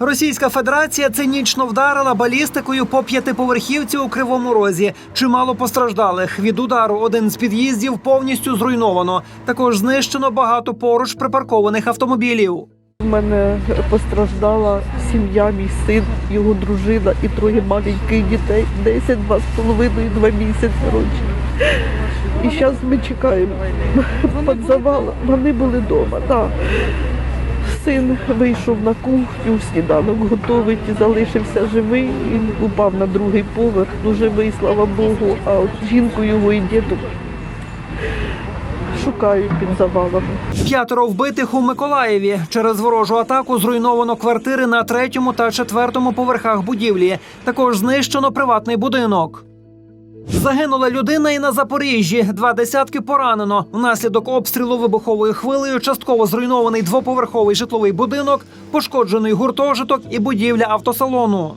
Російська Федерація цинічно вдарила балістикою по п'ятиповерхівці у Кривому Розі. Чимало постраждалих від удару. Один з під'їздів повністю зруйновано. Також знищено багато поруч припаркованих автомобілів. У мене постраждала сім'я, мій син, його дружина і троє маленьких дітей, 10, два з половиною, два місяці рочі. І зараз ми чекаємо під завалом. Вони були вдома. Да. Син вийшов на кухню, сніданок готовить залишився живий. Він упав на другий поверх, ну живий, слава Богу. А от жінку його і діток шукають під завалами. П'ятеро вбитих у Миколаєві. Через ворожу атаку зруйновано квартири на третьому та четвертому поверхах будівлі. Також знищено приватний будинок. Загинула людина і на Запоріжжі. Два десятки поранено. Внаслідок обстрілу вибуховою хвилею частково зруйнований двоповерховий житловий будинок, пошкоджений гуртожиток і будівля автосалону.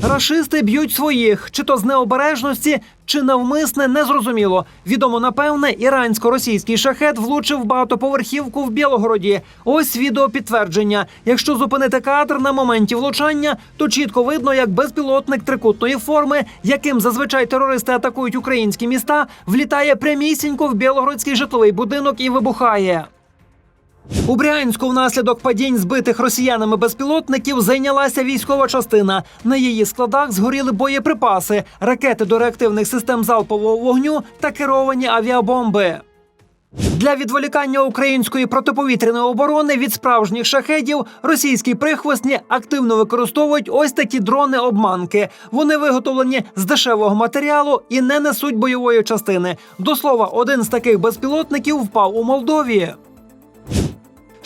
Рашисти б'ють своїх, чи то з необережності, чи навмисне, незрозуміло. Відомо напевне, ірансько-російський шахет влучив багатоповерхівку в Білогороді. Ось відео підтвердження. Якщо зупинити кадр на моменті влучання, то чітко видно, як безпілотник трикутної форми, яким зазвичай терористи атакують українські міста, влітає прямісінько в білогородський житловий будинок і вибухає. У Брянську внаслідок падінь збитих росіянами безпілотників зайнялася військова частина. На її складах згоріли боєприпаси, ракети до реактивних систем залпового вогню та керовані авіабомби. Для відволікання української протиповітряної оборони від справжніх шахедів російські прихвостні активно використовують ось такі дрони-обманки. Вони виготовлені з дешевого матеріалу і не несуть бойової частини. До слова, один з таких безпілотників впав у Молдові.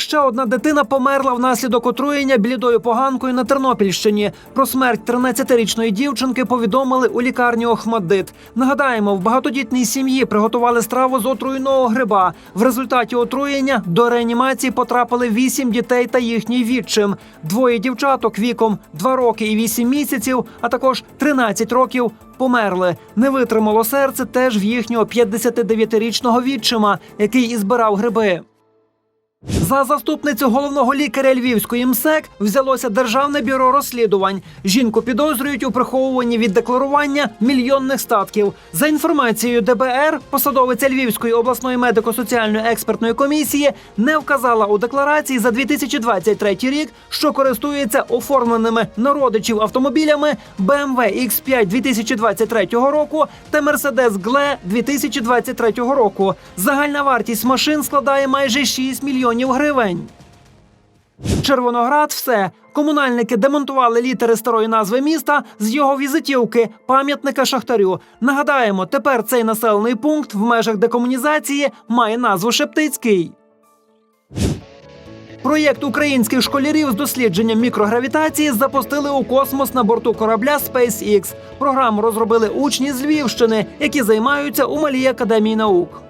Ще одна дитина померла внаслідок отруєння блідою поганкою на Тернопільщині. Про смерть 13-річної дівчинки повідомили у лікарні Охмаддит. Нагадаємо, в багатодітній сім'ї приготували страву з отруйного гриба. В результаті отруєння до реанімації потрапили вісім дітей та їхній відчим. Двоє дівчаток віком 2 роки і 8 місяців, а також 13 років. Померли. Не витримало серце теж в їхнього 59-річного відчима, який і збирав гриби. За заступницю головного лікаря Львівської МСЕК взялося Державне бюро розслідувань. Жінку підозрюють у приховуванні від декларування мільйонних статків. За інформацією ДБР, посадовиця Львівської обласної медико-соціальної експертної комісії не вказала у декларації за 2023 рік, що користується оформленими на родичів автомобілями BMW X5 2023 року та Mercedes GLE 2023 року. Загальна вартість машин складає майже 6 мільйонів гривень. Червоноград все. Комунальники демонтували літери старої назви міста з його візитівки пам'ятника Шахтарю. Нагадаємо, тепер цей населений пункт в межах декомунізації має назву Шептицький. Проєкт українських школярів з дослідженням мікрогравітації запустили у космос на борту корабля SpaceX. Програму розробили учні з Львівщини, які займаються у малій академії наук.